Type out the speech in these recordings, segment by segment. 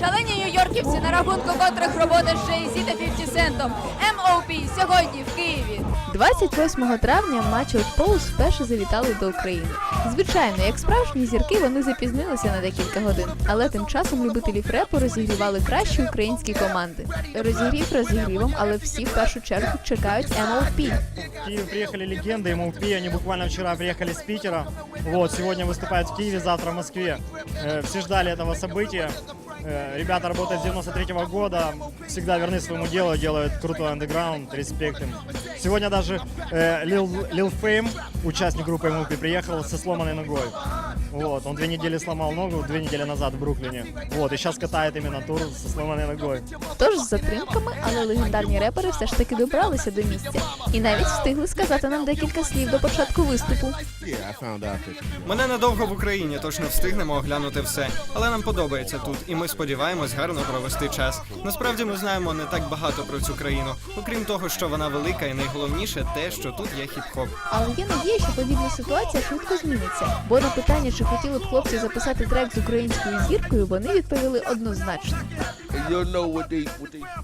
Шалені нью-йорківці, на рахунку котрих робота з Jay-Z та 50 Центом. M.O.P. сьогодні в Києві. 28 травня матчі от Поус вперше завітали до України. Звичайно, як справжні зірки, вони запізнилися на декілька годин, але тим часом любителів репу розігрівали кращі українські команди. Розігрів розігрівом, але всі в першу чергу чекають M.O.P. В Киев приехали легенды МЛП, они буквально вчера приехали с Питера. Вот, сегодня выступают в Киеве, завтра в Москве. Э, Все ждали этого события. Э, Ребята работают с 93 года, всегда верны своему делу, делают крутой андеграунд, респект им. Сегодня даже э, Lil, Lil Fame, участник группы МЛП, приехал со сломанной ногой. Вот, он две недели сломал ногу, две недели назад в Бруклине. Вот, и сейчас катает именно тур со сломанной ногой. Тож з затримками, але легендарні репери все ж таки добралися до місця і навіть встигли сказати нам декілька слів до початку виступу. Ми ненадовго в Україні, тож не встигнемо оглянути все. Але нам подобається тут, і ми сподіваємось гарно провести час. Насправді ми знаємо не так багато про цю країну, окрім того, що вона велика, і найголовніше те, що тут є хіп-хоп. Але є надія, що подібна ситуація швидко зміниться. Бо на питання, чи хотіли б хлопці записати трек з українською зіркою, вони відповіли однозначно.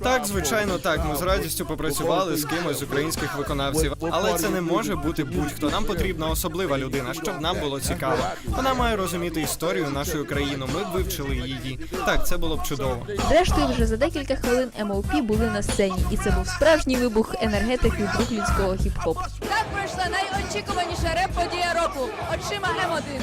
Так, звичайно, так. Ми з радістю попрацювали з кимось з українських виконавців, але це не може бути будь-хто. Нам потрібна особлива людина, щоб нам було цікаво. Вона має розуміти історію нашої країни. Ми б вивчили її. Так, це було б чудово. Зрештою, вже за декілька хвилин MOP були на сцені, і це був справжній вибух енергетики бруклінського хіп-хопу. Так пройшла найочікуваніша реп-подія року. Очима М1.